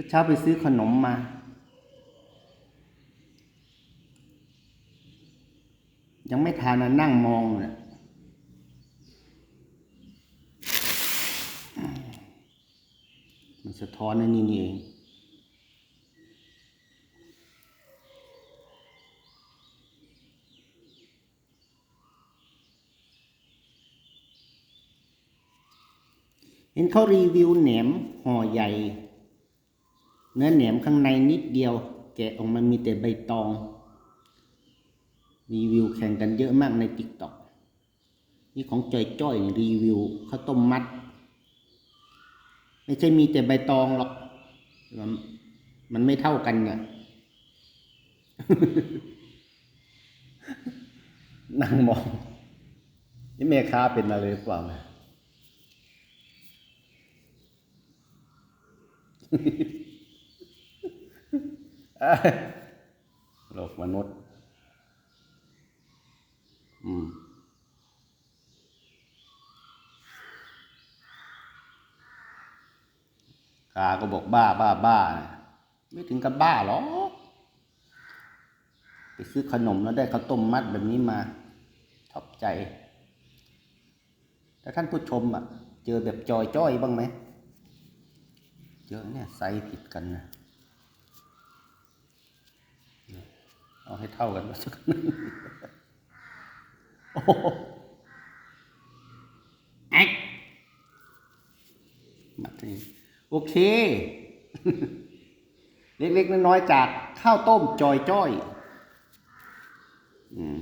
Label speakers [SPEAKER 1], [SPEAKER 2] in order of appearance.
[SPEAKER 1] มื่อเช้าไปซื้อขนมมา ยังไม่ทานนะนั่งมองเลยมันสะท้อนในนี่นี่เองเห็นเขารีวิวแหนมห่อใหญ่ เนื้อแหนมข้างในนิดเดียว แกะออกมามีแต่ใบตอง รีวิวแข่งกันเยอะมากในติ๊กต็อกนี่ของจอยจ้อยรีวิวข้าวต้มมัด ไม่ใช่มีแต่ใบตองหรอก มันมันไม่เท่ากันเนี่ยนั่งมองนี่แม่ค้าเป็นอะไรหรือเปล่านะ โลกมนุษย์ อืมกาก็บอกบ้าบ้าบ้านะไม่ถึงกับบ้าหรอกไปซื้อขนมแล้วได้ข้าวต้มมัดแบบนี้มาชอบใจ แล้วท่านผู้ชมอะ เจอแบบจอยจ้อยบ้างไหมเยอะเนี่ยไซส์ผิดกันนะ เอาให้เท่ากันสักนึงโอ้แอ๊กมาทีโอเค เล็กๆน้อยๆจากข้าวต้มจอยจ้อย อืม